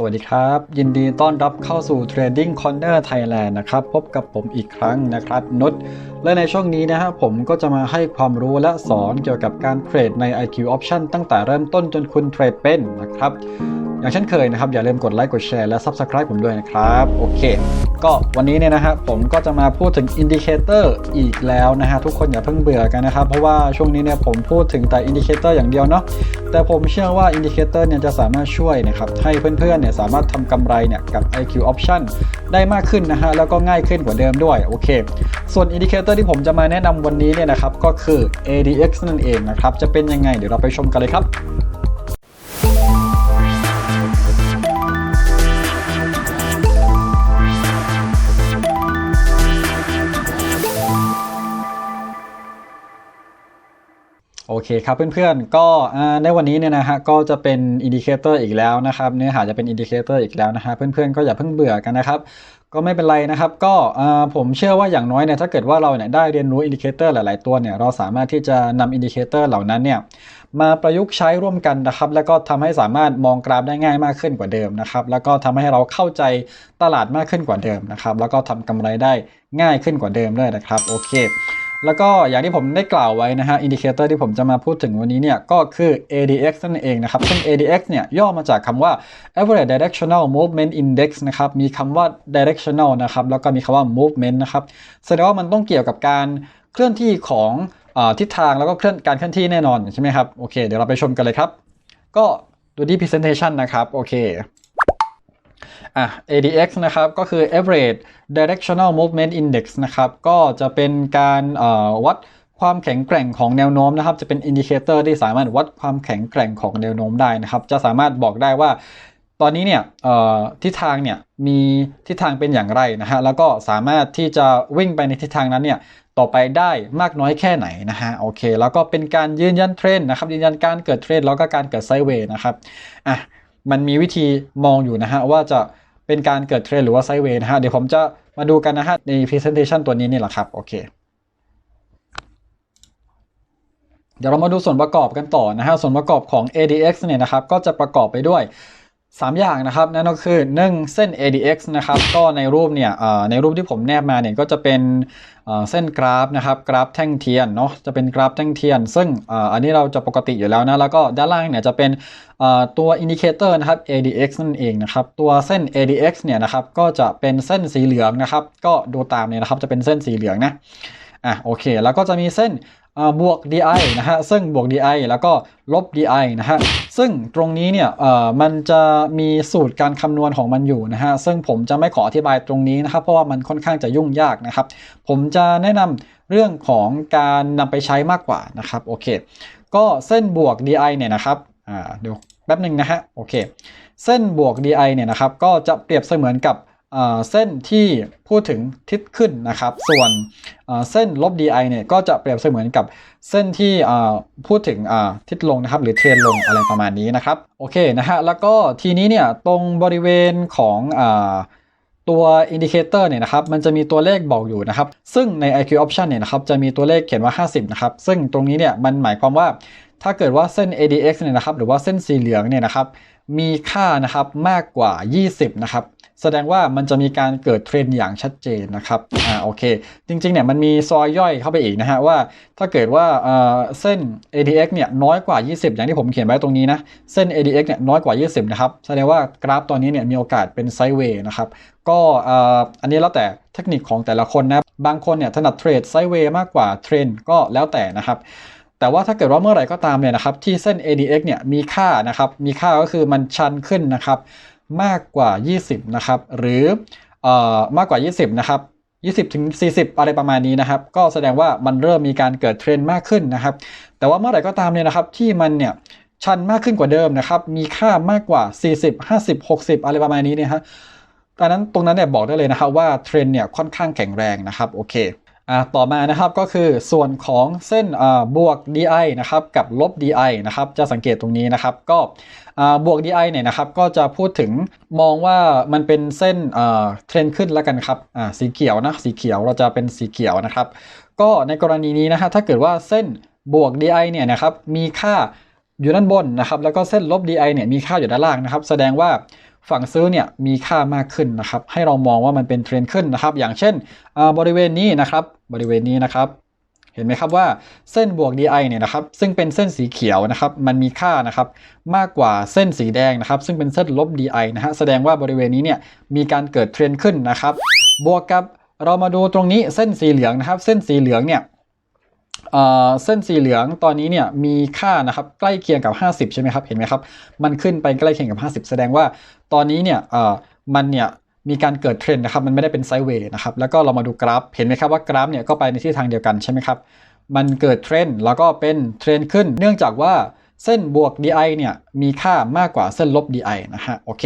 สวัสดีครับ ยินดีต้อนรับเข้าสู่ Trading Corner Thailand นะครับ พบกับผมอีกครั้งนะครับนุชและในช่วงนี้นะฮะผมก็จะมาให้ความรู้และสอนเกี่ยวกับการเทรดใน IQ Option ตั้งแต่เริ่มต้นจนคุณเทรดเป็นนะครับ อย่างเช่นเคยนะครับ อย่าลืมกดไลค์กดแชร์และ Subscribe ผมด้วยนะครับ โอเค ก็วันนี้เนี่ยนะฮะผมก็จะมาพูดถึงอินดิเคเตอร์อีกแล้วนะฮะทุกคนอย่าเพิ่งเบื่อกันนะครับ เพราะว่าช่วงนี้เนี่ยผมพูดถึงแต่อินดิเคเตอร์อย่างเดียวเนาะแต่ผมเชื่อว่าอินดิเคเตอร์เนี่ยจะสามารถช่วยนะครับให้เพื่อนๆเนี่ยสามารถทำกำไรเนี่ยกับ IQ Option ได้มากขึ้นนะฮะแล้วก็ง่ายขึ้นกว่าเดิมด้วยโอเค ส่วนอินดิเคเตอร์ที่ผมจะมาแนะนำวันนี้เนี่ยนะครับก็คือ ADX นั่นเองนะครับ จะเป็นยังไงเดี๋ยวเราไปชมกันเลยครับโอเคครับเพื่อนๆก็ในวันนี้เนี่ยนะฮะก็จะเป็นอินดิเคเตอร์อีกแล้วนะครับเนื้อหาจะเป็นอินดิเคเตอร์อีกแล้วนะฮะเพื่อนๆก็อย่าเพิ่งเบื่อกันนะครับ ก็ไม่เป็นไรนะครับ ก็ผมเชื่อว่าอย่างน้อยเนี่ยถ้าเกิดว่าเราเนี่ยได้เรียนรู้อินดิเคเตอร์หลาย ๆ ตัวเนี่ยเราสามารถที่จะนำอินดิเคเตอร์เหล่านั้นเนี่ยมาประยุกต์ใช้ร่วมกันนะครับ แล้วก็ทำให้สามารถมองกราฟได้ง่ายมากขึ้นกว่าเดิมนะครับ แล้วก็ทำให้เราเข้าใจตลาดมากขึ้นกว่าเดิมนะครับ แล้วก็ทำกำไรได้ง่ายขึ้นกว่าเดิมด้วยนะครับ โอเค แล้วก็อย่างที่ผมได้กล่าวไว้นะฮะอินดิเคเตอร์ที่ผมจะมาพูดถึงวันนี้เนี่ยก็คือ ADX นั่นเองนะครับ ซึ่ง ADX เนี่ยย่อมาจากคำว่า Average Directional Movement Index นะครับ มีคำว่า directional นะครับ แล้วก็มีคำว่า movement นะครับ แสดงว่ามันต้องเกี่ยวกับการเคลื่อนที่ของทิศทางแล้วก็เคลื่อนการเคลื่อนที่แน่นอนใช่ไหมครับ โอเค เดี๋ยวเราไปชมกันเลยครับ ก็ดูที่ presentation นะครับ โอเค อะ ADX นะครับก็คือ average directional movement index นะครับก็จะเป็นการวัดความแข็งแกร่งของแนวโน้มนะครับ จะเป็นอินดิเคเตอร์ที่สามารถวัดความแข็งแกร่งของแนวโน้มได้นะครับ จะสามารถบอกได้ว่า ตอนนี้เนี่ยทิศทางเนี่ยมีทิศทางเป็นอย่างไรนะฮะแล้วก็สามารถที่จะวิ่งไปในทิศทางนั้นเนี่ยต่อไปได้มากน้อยแค่ไหนนะฮะโอเค แล้วก็เป็นการยืนยันเทรนนะครับยืนยันการเกิดเทรนแล้วก็การเกิดไซด์เวย์นะครับอะ มันมีวิธีมองอยู่นะฮะว่าจะเป็นการเกิดเทรนหรือว่าไซเวย์นะฮะเดี๋ยวผมจะมาดูกันนะฮะใน presentation ตัวนี้นี่แหละครับโอเคเดี๋ยวเรามาดูส่วนประกอบกันต่อนะฮะส่วนประกอบของ ADX เนี่ยนะครับก็จะประกอบไปด้วย 3 อย่างนะครับนั่นก็คือ 1 เส้น ADX นะครับก็ในรูปเนี่ยในรูปที่ผมแนบมาเนี่ยก็จะเป็นเส้นกราฟนะครับกราฟแท่งเทียนเนาะจะเป็นกราฟแท่งเทียน ซึ่งอันนี้เราจะปกติอยู่แล้วนะแล้วก็ด้านล่างเนี่ยจะเป็นตัวอินดิเคเตอร์นะครับ ADX นั่นเองนะครับตัวเส้น ADX เนี่ยนะครับก็จะเป็นเส้นสีเหลืองนะครับก็ดูตามเนี่ยนะครับจะเป็นเส้นสีเหลืองนะอะโอเค แล้วก็จะมีเส้นบวก DI นะฮะซึ่งบวก DI แล้วก็ลบ DI นะฮะซึ่งตรงนี้เนี่ยมันจะมีสูตรการคำนวณของมันอยู่นะฮะซึ่งผมจะไม่ขออธิบายตรงนี้นะครับ เพราะว่ามันค่อนข้างจะยุ่งยากนะครับ ผมจะแนะนำเรื่องของการนำไปใช้มากกว่านะครับโอเคก็เส้นบวก DI เนี่ยนะครับเดี๋ยวแป๊บหนึ่งนะฮะโอเคเส้นบวก DI เนี่ยนะครับก็จะเปรียบเสมือนกับ เส้นที่พูดถึงทิศขึ้นนะครับ ส่วนเส้นลบ DI เนี่ยก็จะเปรียบเสมือนกับเส้นที่พูดถึงทิศลงนะครับ หรือเทรนลงอะไรประมาณนี้นะครับ โอเคนะฮะแล้วก็ทีนี้เนี่ยตรงบริเวณของตัวอินดิเคเตอร์เนี่ยนะครับมันจะมีตัวเลขบอกอยู่นะครับ ซึ่งใน IQ option เนี่ยนะครับจะมีตัวเลขเขียนว่า 50 นะครับ ซึ่งตรงนี้เนี่ยมันหมายความว่า ถ้าเกิดว่าเส้น ADX เนี่ยนะครับ หรือว่าเส้นสีเหลืองเนี่ยนะครับ มีค่านะครับมากกว่า 20 นะครับ แสดงว่ามันจะมีการเกิดเทรนอย่างชัดเจนนะครับ อ่า โอเค จริงๆ เนี่ย มันมีซอยย่อยเข้าไปอีกนะฮะว่า ถ้าเกิดว่าเส้น ADX เนี่ยน้อยกว่า 20 อย่างที่ผมเขียนไว้ตรงนี้นะ เส้น ADX เนี่ยน้อยกว่า 20 นะครับ แสดงว่ากราฟตัวนี้เนี่ยมีโอกาสเป็นไซด์เวย์นะครับ ก็อันนี้แล้วแต่เทคนิคของแต่ละคนนะ บางคนเนี่ยถนัดเทรดไซด์เวย์มากกว่าเทรนก็แล้วแต่นะครับ แต่ว่าถ้าเกิดว่าเมื่อไหร่ก็ตามเนี่ยนะครับที่เส้น ADX เนี่ยมีค่านะครับมีค่าก็คือมันชันขึ้นนะครับมากกว่า 20นะครับหรือเออมากกว่า 20นะครับ20ถึง40 อะไรประมาณนี้นะครับ ก็แสดงว่ามันเริ่มมีการเกิดเทรนด์มากขึ้นนะครับ แต่ว่าเมื่อไหร่ก็ตามเนี่ยนะครับ ที่มันเนี่ยชันมากขึ้นกว่าเดิมนะครับ มีค่ามากกว่า 40 50 60 อะไรประมาณนี้เนี่ยฮะดังนั้นตรงนั้นเนี่ยบอกได้เลยนะครับว่าเทรนด์เนี่ยค่อนข้างแข็งแรงนะครับโอเค ต่อมานะครับก็คือส่วนของเส้นบวก DI นะครับกับลบ DI นะครับจะสังเกตตรงนี้นะครับก็บวก DI เนี่ยนะครับก็จะพูดถึงมองว่ามันเป็นเส้นเทรนขึ้นแล้วกันครับสีเขียวนะสีเขียวเราจะเป็นสีเขียวนะครับ ก็ในกรณีนี้นะฮะถ้าเกิดว่าเส้นบวก DI เนี่ยนะครับมีค่าอยู่ด้านบนนะครับแล้วก็เส้นลบ DI เนี่ยมีค่าอยู่ด้านล่างนะครับ แสดงว่า ฝั่งซื้อเนี่ยมีค่ามากขึ้นนะครับ ให้เรามองว่ามันเป็นเทรนด์ขึ้นนะครับ อย่างเช่นบริเวณนี้นะครับ บริเวณนี้นะครับ เห็นไหมครับว่าเส้นบวก DI เนี่ยนะครับ ซึ่งเป็นเส้นสีเขียวนะครับ มันมีค่านะครับ มากกว่าเส้นสีแดงนะครับ ซึ่งเป็นเส้นลบ DI นะฮะ แสดงว่าบริเวณนี้เนี่ยมีการเกิดเทรนด์ขึ้นนะครับ บวกกับเรามาดูตรงนี้เส้นสีเหลืองนะครับ เส้นสีเหลืองเนี่ย เส้นสีเหลืองตอนนี้เนี่ยมีค่านะครับใกล้เคียงกับ 50 ใช่ไหมครับเห็นไหมครับ มันขึ้นไปใกล้เคียงกับ 50 แสดงว่าตอนนี้เนี่ยมันเนี่ยมีการเกิดเทรนด์นะครับมันไม่ได้เป็นไซด์เวย์นะครับแล้วก็เรามาดูกราฟเห็นไหมครับว่ากราฟเนี่ยก็ไปในทิศทางเดียวกันใช่ไหมครับมันเกิดเทรนด์แล้วก็เป็นเทรนด์ขึ้น เนื่องจากว่าเส้นบวก DI เนี่ยมีค่ามากกว่าเส้นลบ DI นะฮะโอเค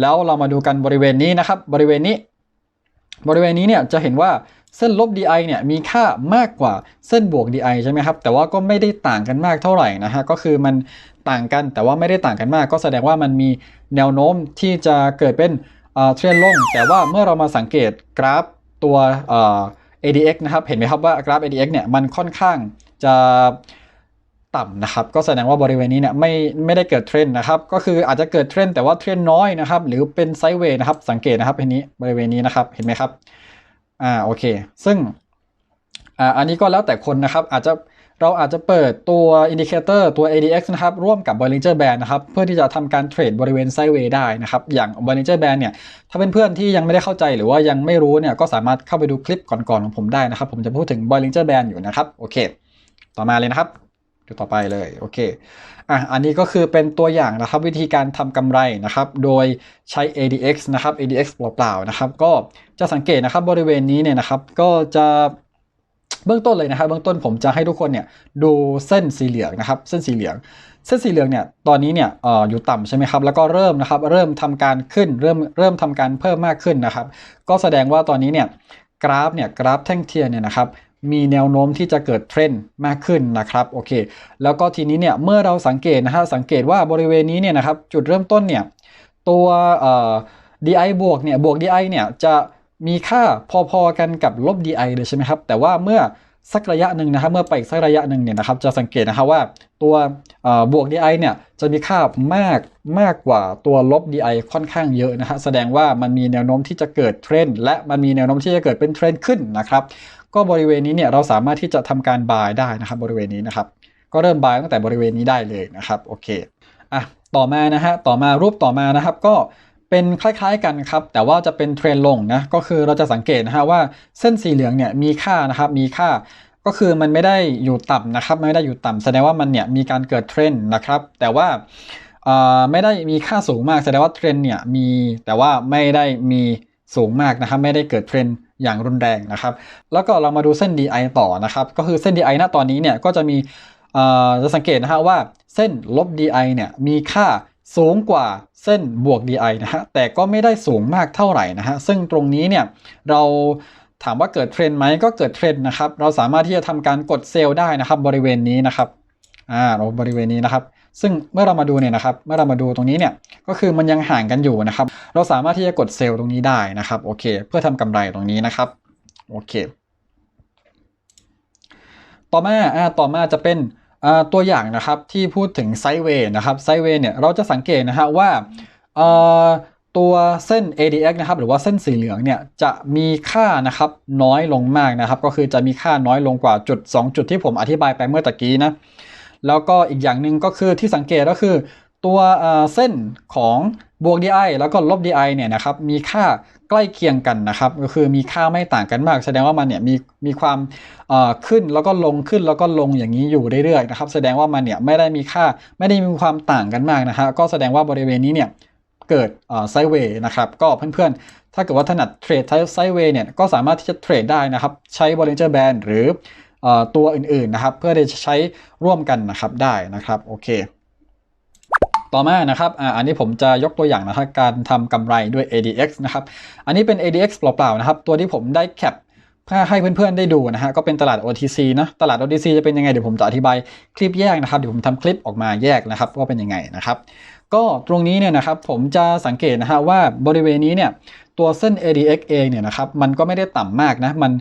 แล้วเรามาดูกันบริเวณนี้นะครับบริเวณนี้ บริเวณนี้เนี่ยจะเห็นว่า เส้นลบ DI เนี่ยมีค่ามากกว่าเส้นบวก DI ใช่ไหมครับ แต่ว่าก็ไม่ได้ต่างกันมากเท่าไหร่นะฮะ ก็คือมันต่างกันแต่ว่าไม่ได้ต่างกันมาก ก็แสดงว่ามันมีแนวโน้มที่จะเกิดเป็นเทรนลง แต่ว่าเมื่อเรามาสังเกตกราฟตัว ADX นะครับ เห็นไหมครับว่ากราฟ ADX เนี่ยมันค่อนข้างจะต่ำนะครับ ก็แสดงว่าบริเวณนี้เนี่ยไม่ไม่ได้เกิดเทรนนะครับ ก็คืออาจจะเกิดเทรนแต่ว่าเทรนน้อยนะครับ หรือเป็นไซด์เวย์นะครับ สังเกตนะครับเห็นนี้บริเวณนี้นะครับ เห็นไหมครับ อ่าโอเค ซึ่งอ่าอันนี้ก็แล้วแต่คนนะครับ อาจจะเราอาจจะเปิดตัวอินดิเคเตอร์ตัว ADX นะครับ ร่วมกับ Bollinger Band นะครับ เพื่อที่จะทำการเทรดบริเวณไซด์เวย์ได้นะครับ อย่าง Bollinger Band เนี่ย ถ้าเป็นเพื่อนที่ยังไม่ได้เข้าใจหรือว่ายังไม่รู้เนี่ย ก็สามารถเข้าไปดูคลิปก่อนๆของผมได้นะครับ ผมจะพูดถึง Bollinger Band อยู่นะครับ โอเค ต่อมาเลยนะครับ ดูต่อไปเลยโอเคอะอันนี้ก็คือเป็นตัวอย่างนะครับวิธีการทำกำไรนะครับ โดยใช้ ADX นะครับ ADX เปล่าๆนะครับ ก็จะสังเกตนะครับบริเวณนี้เนี่ยนะครับ ก็จะเบื้องต้นเลยนะครับ เบื้องต้นผมจะให้ทุกคนเนี่ยดูเส้นสีเหลืองนะครับ เส้นสีเหลือง เส้นสีเหลืองเนี่ยตอนนี้เนี่ยอออยู่ต่ำใช่ไหมครับแล้วก็เริ่มนะครับ เริ่มทำการขึ้น เริ่มเริ่มทำการเพิ่มมากขึ้นนะครับ ก็แสดงว่าตอนนี้เนี่ยกราฟเนี่ยกราฟแท่งเทียนเนี่ยนะครับ มีแนวโน้มที่จะเกิดเทรนด์มากขึ้นนะครับโอเค แล้วก็ทีนี้เนี่ยเมื่อเราสังเกตนะฮะสังเกตว่าบริเวณนี้เนี่ยนะครับจุดเริ่มต้นเนี่ยตัวเอ่อ DI บวกเนี่ยบวก DI เนี่ยจะมีค่าพอๆกันกับลบ DI เลยใช่ไหมครับแต่ว่าเมื่อสักระยะหนึ่งนะครับเมื่อไปสักระยะหนึ่งเนี่ยนะครับจะสังเกตนะครับว่าตัวบวก DI เนี่ยจะมีค่ามากมากกว่าตัวลบ DI ค่อนข้างเยอะนะฮะแสดงว่ามันมีแนวโน้มที่จะเกิดเทรนด์และมันมีแนวโน้มที่จะเกิดเป็นเทรนด์ขึ้นนะครับ ก็บริเวณนี้เนี่ยเราสามารถที่จะทำการบายได้นะครับ บริเวณนี้นะครับ ก็เริ่มบายตั้งแต่บริเวณนี้ได้เลยนะครับโอเคอะต่อมานะฮะต่อมารูปต่อมานะครับ ก็เป็นคล้ายๆกันครับ แต่ว่าจะเป็นเทรนลงนะก็คือเราจะสังเกตนะฮะว่าเส้นสีเหลืองเนี่ยมีค่านะครับมีค่าก็คือมันไม่ได้อยู่ต่ำนะครับไม่ได้อยู่ต่ำแสดงว่ามันเนี่ยมีการเกิดเทรนนะครับ แต่ว่าไม่ได้มีค่าสูงมากแสดงว่าเทรนเนี่ยมีแต่ว่าไม่ได้มีสูงมากนะครับไม่ได้เกิดเทรน อย่างรุนแรงนะครับ แล้วก็เรามาดูเส้น DI ต่อนะครับ ก็คือเส้น DI ณตอนนี้เนี่ยก็จะมีจะสังเกตนะฮะว่าเส้นลบ DI เนี่ยมีค่าสูงกว่าเส้นบวก DI นะฮะแต่ก็ไม่ได้สูงมากเท่าไหร่นะฮะซึ่งตรงนี้เนี่ยเราถามว่าเกิดเทรนไหมก็เกิดเทรนนะครับ เราสามารถที่จะทำการกดเซลล์ได้นะครับ บริเวณนี้นะครับอ่าบริเวณนี้นะครับ ซึ่งเมื่อเรามาดูเนี่ยนะครับ เมื่อเรามาดูตรงนี้เนี่ย ก็คือมันยังห่างกันอยู่นะครับ เราสามารถที่จะกดเซลล์ตรงนี้ได้นะครับ โอเค เพื่อทำกำไรตรงนี้นะครับ โอเค ต่อมาอ่าต่อมาจะเป็นตัวอย่างนะครับที่พูดถึงไซเวย์นะครับ ไซเวย์เนี่ยเราจะสังเกตนะฮะว่าตัวเส้น ADX นะครับ หรือว่าเส้นสีเหลืองเนี่ยจะมีค่านะครับน้อยลงมากนะครับ ก็คือจะมีค่าน้อยลงกว่าจุด 2 จุดที่ผมอธิบายไปเมื่อตะกี้นะ แล้วก็อีกอย่างหนึ่งก็คือที่สังเกตก็คือ ตัวเส้นของบวก DI แล้วก็ลบ DI เนี่ยนะครับมีค่าใกล้เคียงกันนะครับ ก็คือมีค่าไม่ต่างกันมาก แสดงว่ามันเนี่ยมีมีความขึ้นแล้วก็ลงขึ้นแล้วก็ลงอย่างนี้อยู่เรื่อยๆนะครับ แสดงว่ามันเนี่ยไม่ได้มีค่าไม่ได้มีความต่างกันมากนะฮะก็แสดงว่าบริเวณนี้เนี่ยเกิดไซเวย์นะครับก็เพื่อนๆ ถ้าเกิดว่าถนัดเทรดไซเวย์เนี่ยก็สามารถที่จะเทรดได้นะครับ ใช้ Bollinger Band หรือ ตัวอื่นๆนะครับ เพื่อจะใช้ร่วมกันนะครับได้นะครับโอเค ต่อมานะครับออันนี้ผมจะยกตัวอย่างนะครับการทำกำไรด้วย ADX นะครับอันนี้เป็น ADX เปล่าๆนะครับ ตัวที่ผมได้แคปเพื่อให้เพื่อนๆได้ดูนะฮะก็เป็นตลาด OTC นะตลาด OTC จะเป็นยังไงเดี๋ยวผมจะอธิบายคลิปแยกนะครับเดี๋ยวผมทำคลิปออกมาแยกนะครับว่าเป็นยังไงนะครับ ก็ตรงนี้เนี่ยนะครับผมจะสังเกตนะฮะว่าบริเวณนี้เนี่ยตัวเส้น ADX เองเนี่ยนะครับมันก็ไม่ได้ต่ำมากนะมัน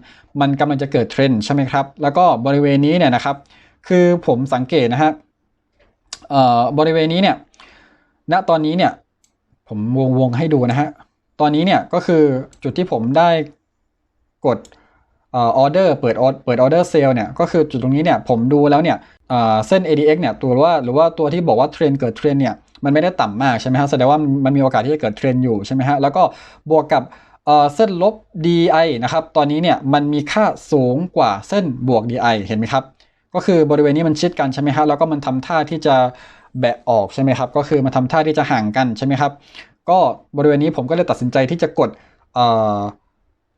มันกำลังจะเกิดเทรนด์ใช่ไหมครับ แล้วก็บริเวณนี้เนี่ยนะครับ คือผมสังเกตนะฮะบริเวณนี้เนี่ยณตอนนี้เนี่ยผมวงวงให้ดูนะฮะตอนนี้เนี่ยก็คือจุดที่ผมได้กดออเดอร์เปิดออเปิดออเดอร์เซลเนี่ยก็คือจุดตรงนี้เนี่ยผมดูแล้วเนี่ยเส้น ADX เนี่ยตัวว่าหรือว่าตัวที่บอกว่าเทรนเกิดเทรนเนี่ย มันไม่ได้ต่ำมากใช่ไหมฮะแสดงว่ามันมีโอกาสที่จะเกิดเทรนอยู่ใช่ไหมฮะแล้วก็บวกกับเส้นลบ DI นะครับ ตอนนี้เนี่ยมันมีค่าสูงกว่าเส้นบวก DI เห็นไหมครับ ก็คือบริเวณนี้มันชิดกันใช่ไหมฮะแล้วก็มันทำท่าที่จะแบะออกใช่ไหมครับ ก็คือมันทำท่าที่จะห่างกันใช่ไหมครับ ก็บริเวณนี้ผมก็เลยตัดสินใจที่จะกด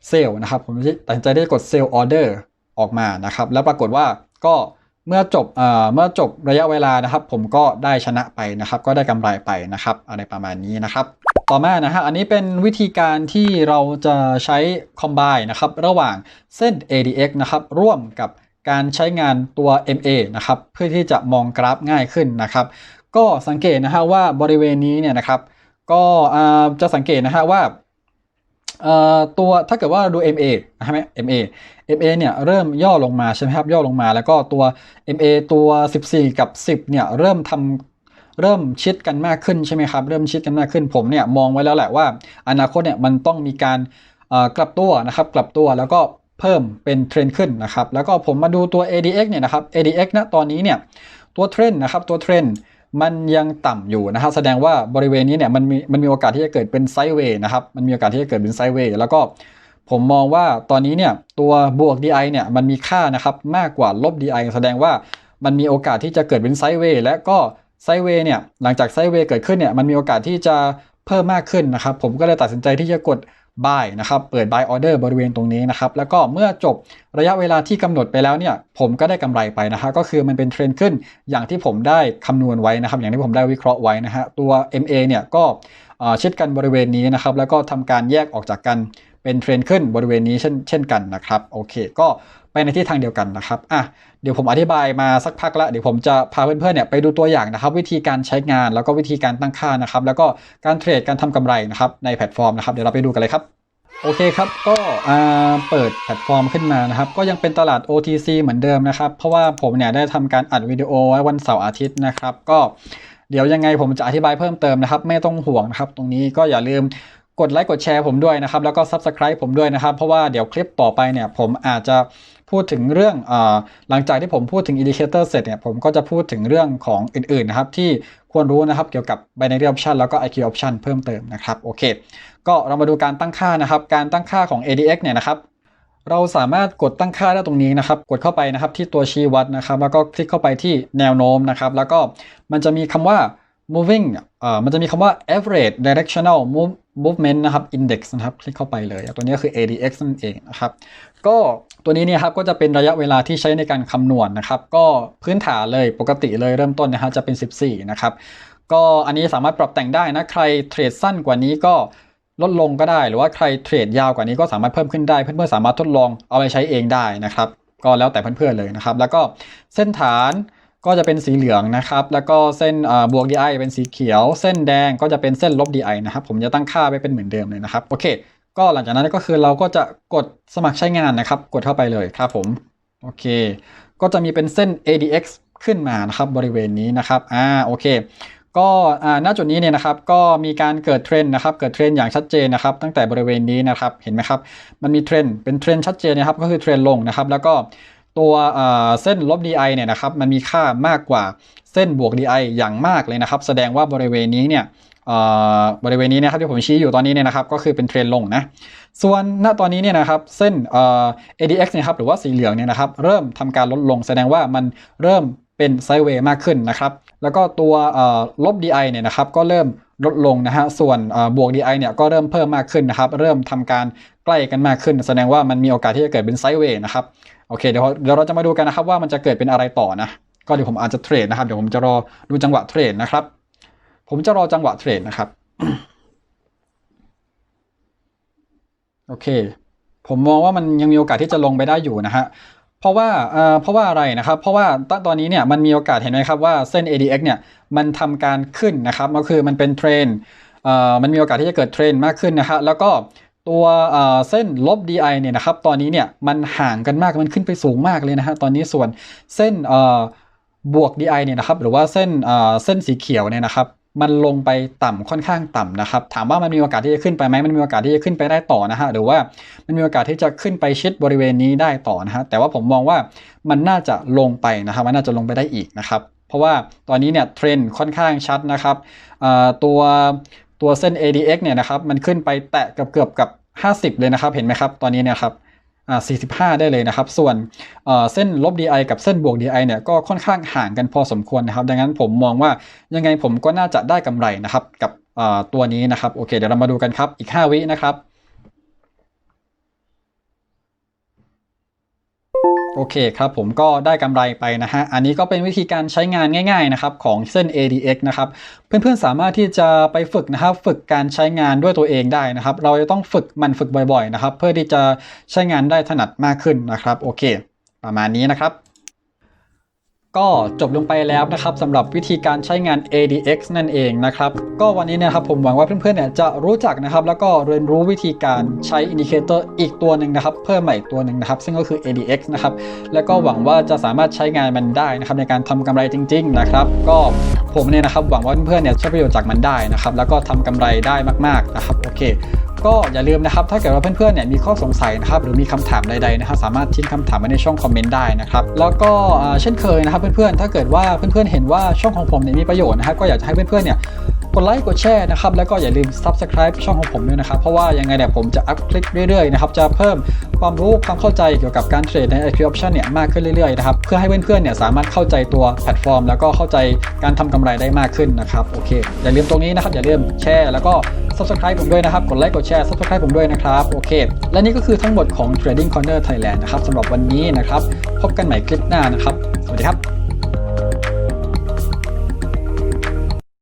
เซลล์นะครับ ผมตัดสินใจที่จะกดเซลล์ออเดอร์ออกมานะครับ แล้วปรากฏว่าก็ เมื่อจบเมื่อจบระยะเวลานะครับ ผมก็ได้ชนะไปนะครับ ก็ได้กำไรไปนะครับอะไรประมาณนี้นะครับ ต่อมานะฮะอันนี้เป็นวิธีการที่เราจะใช้คอมไบนะครับระหว่างเส้น ADX นะครับร่วมกับการใช้งานตัว MA นะครับเพื่อที่จะมองกราฟง่ายขึ้นนะครับ ก็สังเกตนะฮะว่าบริเวณนี้เนี่ยนะครับก็จะสังเกตนะฮะว่าตัวถ้าเกิดว่าดู MA นะคร MA MA เนี่ยเริ่มย่อลงมาใช่ไหมครับย่อลงมา แล้วก็ตัว MA ตัว 14 กับ 10เนี่ยเริ่มทำเริ่มชิดกันมากขึ้นใช่ไหมครับ เริ่มชิดกันมากขึ้นผมเนี่ยมองไว้แล้วแหละว่า อนาคตเนี่ยมันต้องมีการกลับตัวนะครับ กลับตัวแล้วก็เพิ่มเป็นเทรนขึ้นนะครับ แล้วก็ผมมาดูตัว ADX เนี่ยนะครับ ADX ณตอนนี้เนี่ยตัวเทรนนะครับตัวเทรนมันยังต่ำอยู่นะครับ แสดงว่าบริเวณนี้เนี่ยมันมีมันมีโอกาสที่จะเกิดเป็นไซด์เวย์นะครับ มันมีโอกาสที่จะเกิดเป็นไซด์เวย์แล้วก็ ผมมองว่าตอนนี้เนี่ยตัวบวก DI เนี่ยมันมีค่านะครับมากกว่าลบ DI แสดงว่ามันมีโอกาสที่จะเกิดเป็นไซด์เวย์และก็ไซด์เวย์เนี่ยหลังจากไซด์เวย์เกิดขึ้นเนี่ยมันมีโอกาสที่จะเพิ่มมากขึ้นนะครับ ผมก็เลยตัดสินใจที่จะกด buy นะครับเปิด buy order บริเวณตรงนี้นะครับ แล้วก็เมื่อจบระยะเวลาที่กำหนดไปแล้วเนี่ย ผมก็ได้กำไรไปนะฮะก็คือมันเป็นเทรนขึ้นอย่างที่ผมได้คำนวณไว้นะครับ อย่างที่ผมได้วิเคราะห์ไว้นะฮะตัว MA เนี่ยก็เช่นกันบริเวณนี้นะครับ แล้วก็ทำการแยกออกจากกัน เป็นเทรนขึ้นบริเวณนี้เช่นเช่นกันนะครับโอเค ก็ไปในที่ทางเดียวกันนะครับอะเดี๋ยวผมอธิบายมาสักพักละเดี๋ยวผมจะพาเพื่อนๆเนี่ยไปดูตัวอย่างนะครับ วิธีการใช้งานแล้วก็วิธีการตั้งค่านะครับ แล้วก็การเทรดการทำกำไรนะครับในแพลตฟอร์มนะครับเดี๋ยวเราไปดูกันเลยครับโอเคครับก็เปิดแพลตฟอร์มขึ้นมานะครับ ก็ยังเป็นตลาด OTC เหมือนเดิมนะครับ เพราะว่าผมเนี่ยได้ทำการอัดวิดีโอไว้วันเสาร์อาทิตย์นะครับ ก็เดี๋ยวยังไงผมจะอธิบายเพิ่มเติมนะครับ ไม่ต้องห่วงนะครับ ตรงนี้ก็อย่าลืม กดไลค์กดแชร์ผมด้วยนะครับ แล้วก็ Subscribe ผมด้วยนะครับ เพราะว่าเดี๋ยวคลิปต่อไปเนี่ยผมอาจจะพูดถึงเรื่องอหลังจากที่ผมพูดถึง Indicator เสร็จเนี่ยผมก็จะพูดถึงเรื่องของอื่นๆนะครับ ที่ควรรู้นะครับเกี่ยวกับ Binary Option แล้วก็ IQ Option เพิ่มเติมนะครับโอเค ก็เรามาดูการตั้งค่านะครับ การตั้งค่าของ ADX เนี่ยนะครับเราสามารถกดตั้งค่าได้ตรงนี้นะครับ กดเข้าไปนะครับที่ตัวชี้วัดนะครับ แล้วก็คลิกเข้าไปที่แนวโน้มนะครับ แล้วก็มันจะมีคำว่า moving เอ่อมันจะมีคำว่า average directional move movement นะครับ index นะครับ คลิกเข้าไปเลย ตัวนี้คือ ADX นั่นเองนะครับ ก็ตัวนี้เนี่ยครับก็จะเป็นระยะเวลาที่ใช้ในการคำนวณนนะครับ ก็พื้นฐานเลยปกติเลยเริ่มต้นนะฮะจะเป็น 14 นะครับ ก็อันนี้สามารถปรับแต่งได้นะ ใครเทรดสั้นกว่านี้ก็ลดลงก็ได้ หรือว่าใครเทรดยาวกว่านี้ก็สามารถเพิ่มขึ้นได้ เพื่อนๆสามารถทดลองเอาไปใช้เองได้นะครับ ก็แล้วแต่เพื่อนๆเลยนะครับ แล้วก็เส้นฐาน ก็จะเป็นสีเหลืองนะครับ แล้วก็เส้นบวก DI เป็นสีเขียว เส้นแดงก็จะเป็นเส้นลบ DI นะครับ ผมจะตั้งค่าไว้เป็นเหมือนเดิมเลยนะครับ โอเค ก็หลังจากนั้นก็คือเราก็จะกดสมัครใช้งานนะครับ กดเข้าไปเลยครับผม โอเค ก็จะมีเป็นเส้น ADX ขึ้นมานะครับบริเวณนี้นะครับ อ่า โอเค ก็ณจุดนี้เนี่ยนะครับ ก็มีการเกิดเทรนด์นะครับ เกิดเทรนด์อย่างชัดเจนนะครับ ตั้งแต่บริเวณนี้นะครับ เห็นไหมครับ มันมีเทรนด์ เป็นเทรนด์ชัดเจนนะครับ ก็คือเทรนด์ลงนะครับ แล้วก็ ตัวเส้นลบ DI เนี่ยนะครับมันมีค่ามากกว่าเส้นบวก DI อย่างมากเลยนะครับ แสดงว่าบริเวณนี้เนี่ยบริเวณนี้นะครับที่ผมชี้อยู่ตอนนี้เนี่ยนะครับก็คือเป็นเทรนลงนะส่วนณตอนนี้เนี่ยนะครับเส้น ADX เนี่ยครับหรือว่าสีเหลืองเนี่ยนะครับเริ่มทำการลดลง แสดงว่ามันเริ่มเป็นไซด์เวย์มากขึ้นนะครับแล้วก็ตัวลบ DI เนี่ยนะครับก็เริ่ม ลดลงนะฮะ ส่วนบวก DI เนี่ยก็เริ่มเพิ่มมากขึ้นนะครับ เริ่มทำการใกล้กันมากขึ้น แสดงว่ามันมีโอกาสที่จะเกิดเป็นไซด์เวย์นะครับ โอเค เดี๋ยวเดี๋ยวเราจะมาดูกันนะครับว่ามันจะเกิดเป็นอะไรต่อนะ ก็เดี๋ยวผมอาจจะเทรดนะครับ เดี๋ยวผมจะรอดูจังหวะเทรดนะครับ ผมจะรอจังหวะเทรดนะครับ โอเค ผมมองว่ามันยังมีโอกาสที่จะลงไปได้อยู่นะฮะ เพราะว่าเพราะว่าอะไรนะครับ เพราะว่าตอนนี้เนี่ยมันมีโอกาสเห็นไหมครับว่าเส้น ADX เนี่ยมันทำการขึ้นนะครับก็คือมันเป็นเทรนมันมีโอกาสที่จะเกิดเทรนมากขึ้นนะฮะแล้วก็ตัวเส้นลบ DI เนี่ยนะครับตอนนี้เนี่ยมันห่างกันมากมันขึ้นไปสูงมากเลยนะฮะตอนนี้ส่วนเส้นบวก DI เนี่ยนะครับหรือว่าเส้นเส้นสีเขียวเนี่ยนะครับ มันลงไปต่ำค่อนข้างต่ำนะครับ ถามว่ามันมีโอกาสที่จะขึ้นไปไหมมันมีโอกาสที่จะขึ้นไปได้ต่อนะฮะหรือว่ามันมีโอกาสที่จะขึ้นไปชิดบริเวณนี้ได้ต่อนะฮะแต่ว่าผมมองว่ามันน่าจะลงไปนะครับมันน่าจะลงไปได้อีกนะครับเพราะว่าตอนนี้เนี่ยเทรนด์ค่อนข้างชัดนะครับตัวตัวเส้น ADX เนี่ยนะครับมันขึ้นไปแตะเกือบเกือบกับ 50 เลยนะครับเห็นไหมครับตอนนี้เนี่ยครับ 45 ได้เลยนะครับ ส่วนเส้นลบ DI กับเส้นบวก DI เนี่ยก็ค่อนข้างห่างกันพอสมควรนะครับ ดังนั้นผมมองว่ายังไงผมก็น่าจะได้กำไรนะครับกับตัวนี้นะครับ โอเค เดี๋ยวเรามาดูกันครับ อีก 5 วินะครับ โอเคครับผมก็ได้กำไรไปนะฮะ อันนี้ก็เป็นวิธีการใช้งานง่ายๆนะครับของเส้น ADX นะครับ เพื่อนๆสามารถที่จะไปฝึกนะครับ ฝึกการใช้งานด้วยตัวเองได้นะครับ เราจะต้องฝึกมันฝึกบ่อยๆนะครับ เพื่อที่จะใช้งานได้ถนัดมากขึ้นนะครับ โอเค ประมาณนี้นะครับ ก็จบลงไปแล้วนะครับสำหรับวิธีการใช้งาน ADX นั่นเองนะครับ ก็วันนี้เนะครับผมหวังว่าเพื่อนๆเนี่ยจะรู้จักนะครับ แล้วก็เรียนรู้วิธีการใช้อินดิเคเตอร์อีกตัวหนึ่งนะครับ เพิ่มใหม่อีกตัวหนึ่งนะครับ ซึ่งก็คือ ADX นะครับ แล้วก็หวังว่าจะสามารถใช้งานมันได้นะครับในการทำกำไรจริง ๆ นะครับ ก็ ผมเนี่ยนะครับหวังว่าเพื่อนๆเนี่ยใช้ประโยชน์จากมันได้นะครับแล้วก็ทำกำไรได้มากๆนะครับโอเค ก็อย่าลืมนะครับถ้าเกิดว่าเพื่อนๆเนี่ยมีข้อสงสัยนะครับหรือมีคำถามใดๆนะครับสามารถทิ้งคำถามไว้ในช่องคอมเมนต์ได้นะครับแล้วก็เช่นเคยนะครับเพื่อนๆถ้าเกิดว่าเพื่อนๆเห็นว่าช่องของผมเนี่ยมีประโยชน์นะครับก็อยากจะให้เพื่อนๆเนี่ย ดไลค์กดแชร์นะครับแล้วก็อย่าลืม subscribe ช่องของผมด้วยนะครับ เพราะว่ายังไงเนี่ยผมจะอัพคลิปเรื่อยๆนะครับจะเพิ่มความรู้ความเข้าใจเกี่ยวกับการเทรดใน IQ option เนี่ยมากขึ้นเรื่อยๆนะครับเพื่อให้เพื่อนๆเนี่ยสามารถเข้าใจตัวแพลตฟอร์ม แล้วก็เข้าใจการทำกำไรได้มากขึ้นนะครับโอเคอย่าลืมตรงนี้นะครับอย่าลืมแชร์แล้วก็ subscribe ผมด้วยนะครับกดไลค์กดแชร์ subscribe ผมด้วยนะครับโอเค และนี่ก็คือทั้งหมดของ Trading Corner Thailand นะครับสำหรับวันนี้นะครับพบกันใหม่คลิปหน้านะครับสวัสดีครับ